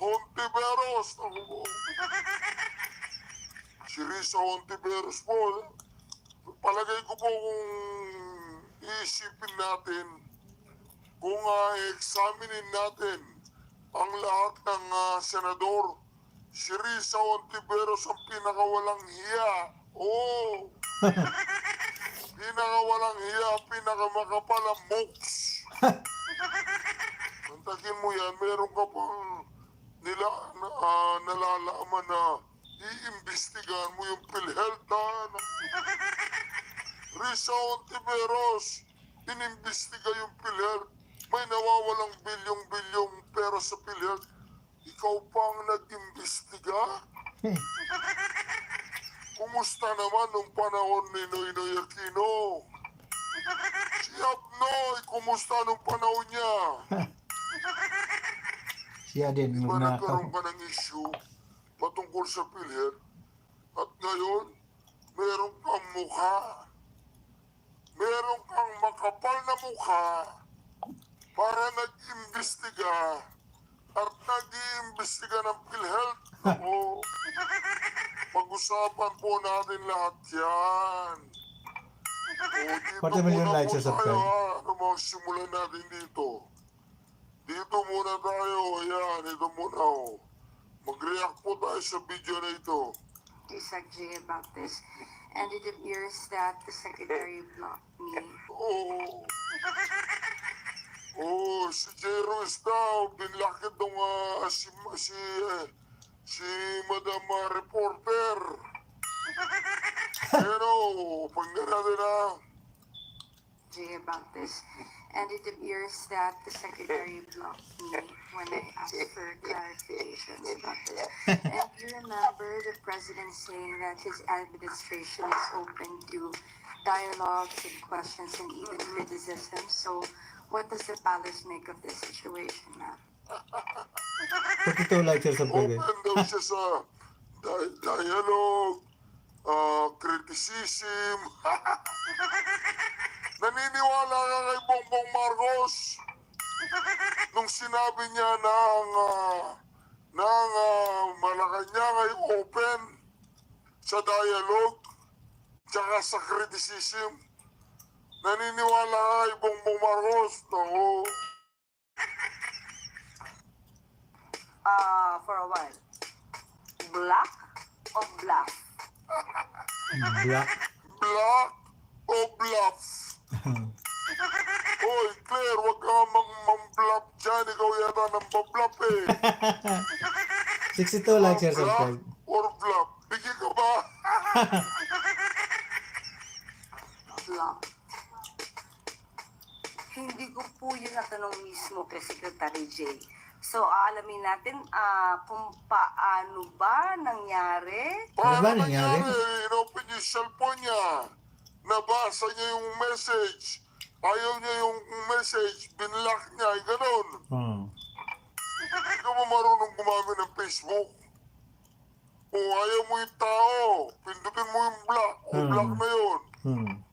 Ontiveros. Ako po. Si Risa Ontiveros po. eh. Palagay ko po kung iisipin natin, kung uh, examinin natin ang lahat ng ah, senador, si Risa Ontiveros ang pinakawalang hiya. Oo. pinakawalang hiya, pinakamakapal ang mooks. Tantagin mo yan, meron ka pang nila, na, ah, nalalaman na iimbestigahan mo yung PhilHealth ha. Risa Ontiveros, inimbestiga yung PhilHealth. May nawawalang bilyong-bilyong pera sa PhilHealth. Ikaw pang nag-imbestiga? Kumusta naman nung panahon ni Noy Noy Aquino? Si Abnoy, kumusta nung panahon niya? Siya din, Di ba nagkaroon ka ng issue patungkol sa PhilHealth? At ngayon, meron kang mukha. Meron kang makapal na mukha para nag-imbestiga at nag-iimbestiga ng PhilHealth. Ako, pag-usapan po natin lahat yan. O, dito 40 million likes po sa subscribe. tayo, ha. Ano mga simulan natin dito? Dito muna tayo, ayan, ito muna oh. Mag-react po tayo sa video na ito. J. about this, and it appears that the secretary blocked me. Oo. Oh, si J. Ruiz daw, binlakit nung ah, si, si, eh, si Madam ah, Reporter. Pero, natin na, J. about this, and it appears that the secretary blocked me when I asked for clarifications about this. And you remember the president saying that his administration is open to dialogues and questions and even criticism. So, what does the palace make of this situation now? 42 likes sa subscribe. open daw siya sa di- dialogue, ah, criticism. Naniniwala ka kay Bongbong Marcos nung sinabi niya ng uh, ng uh, Malacanang ay open sa dialogue tsaka sa criticism. Naniniwala ka kay Bongbong Marcos? No. Uh, for a while. Black or? Black. Black dyan. Ikaw yata nang pa-bluff eh. 62 likes sa Bluff subscribe. or bluff? Bigyan ka ba? Hindi ko po yun natanong mismo kay Secretary J. So, aalamin natin ah, kung paano ba nangyari. Ano ba Paano nangyari? Inopen yung cellphone niya. Nabasa niya yung message. Ayaw niya yung message. Binlock niya. Ay, ganun. Hmm. Hindi ka ba marunong gumamit ng Facebook? O ayaw mo yung tao, pindutin mo yung block. O Hmm. block na yun. Hmm.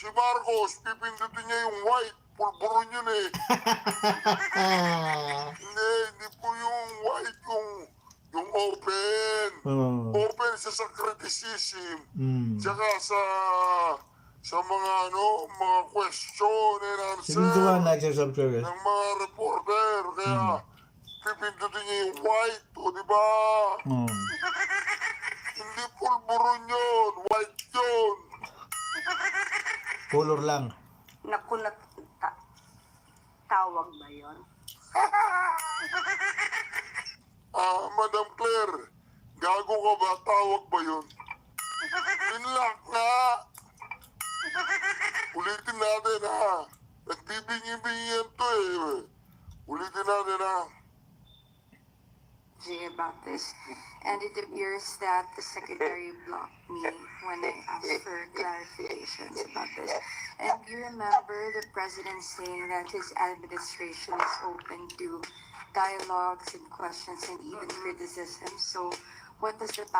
Si Marcos, pipindutin niya yung white. Pulburon yun eh. Hindi, hindi po yung white, yung, yung open. Hmm. Open siya sa criticism. Hmm. Tsaka sa sa mga ano, mga question and answer 71 likes sa subscribe. ng mga reporter. Kaya pipindutin niya yung white, o di ba? Hmm. Hindi pulburon yun, white yun. Color lang. Naku, na, ta- tawag ba yun? Ah, Madam Claire, gago ka ba? Tawag ba yun? Binlock nga. Ulitin natin ha. Nagbibingi-bingi yan to eh. Ulitin natin ha. About this, and it appears that the secretary blocked me when I asked for clarifications about this. And you remember the president saying that his administration is open to dialogues and questions and even criticism. So, what does the